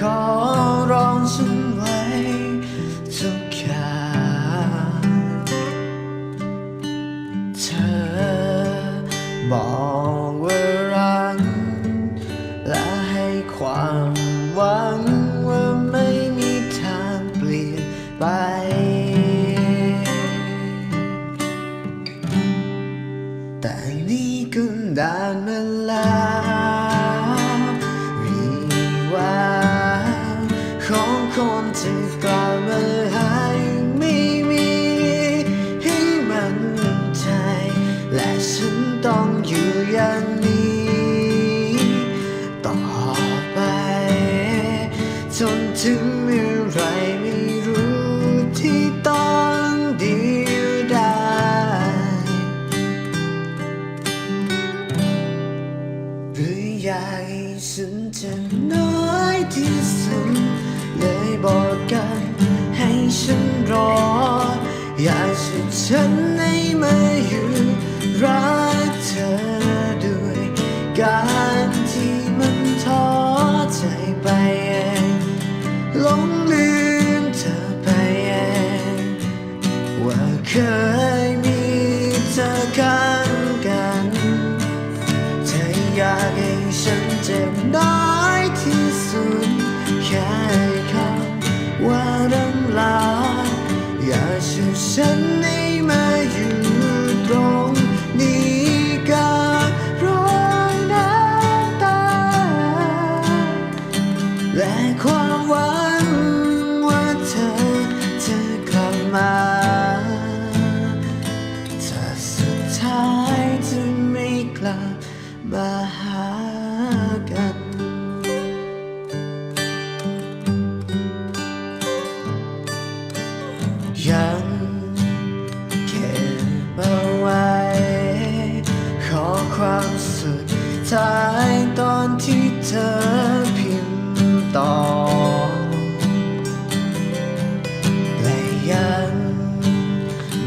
ขอร้องฉันไว้ทุกอย่างเธอบอกว่ารักและให้ความหวังว่าไม่มีทางเปลี่ยนไป แต่นี่ก็นานมาแล้ว ที่สุดเลยบอกกันให้ฉันรอ อยากให้ฉันให้มาอยู่รักเธอด้วยการที่มันท้อใจไปเองหลงลืมเธอไปเองว่าเคยมีเธอกัน ฉันได้มาอยู่ตรงนี้การร้องน้ำตา และความหวัง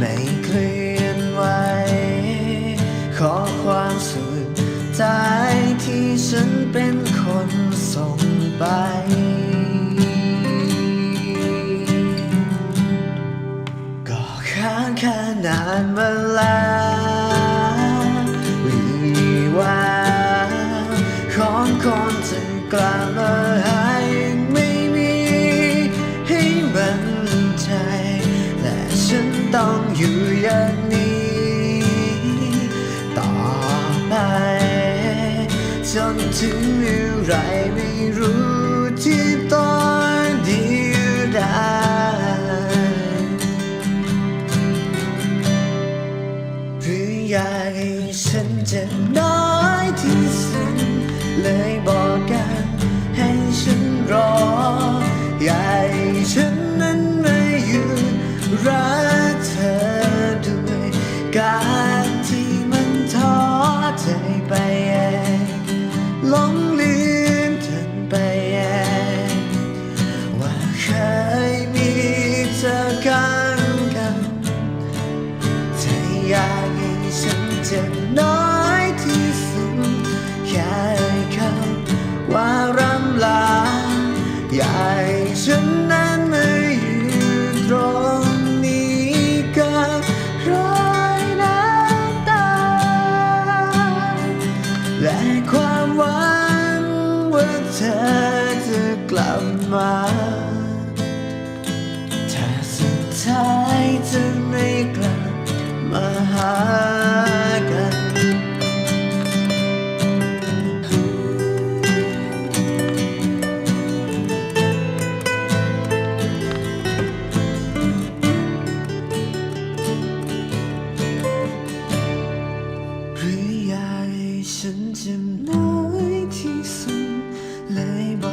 ไม่เคลื่อนไหวขอความสุดท้ายที่ฉันเป็นคนส่งไปก็ค้างแค่นานมาแล้ววีววของคนจะกลับมาหายังไม่ ต้องอยู่อย่างนี้ ต่อไปจนถึงเมื่อไรไม่รู้ที่ตองเดียวดายหรืออยากให้ฉันเจ็บน้อยที่สุดเลยบอกกันให้ฉันรออยากให้ฉันนั้นไม่หยุดรักเมาถ้าสุดท้ายจะไม่กลับมาหากันหรืออยากให้ฉันจ็บน้อยที่สุดเลยบอก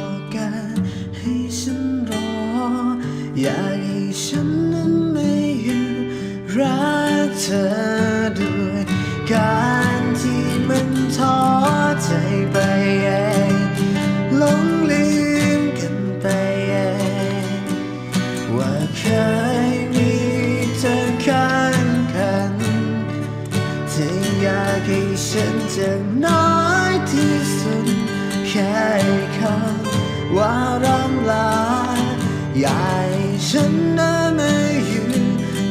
อยากฉันนั้นมาอยู่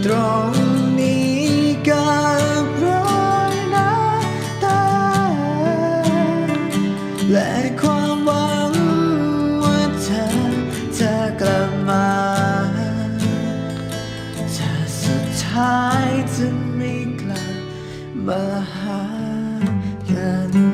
ตรงนี้กับรอยน้ำตา และความหวังว่าเธอจะกลับมาจะสุดท้ายจะไม่กลับมาหากัน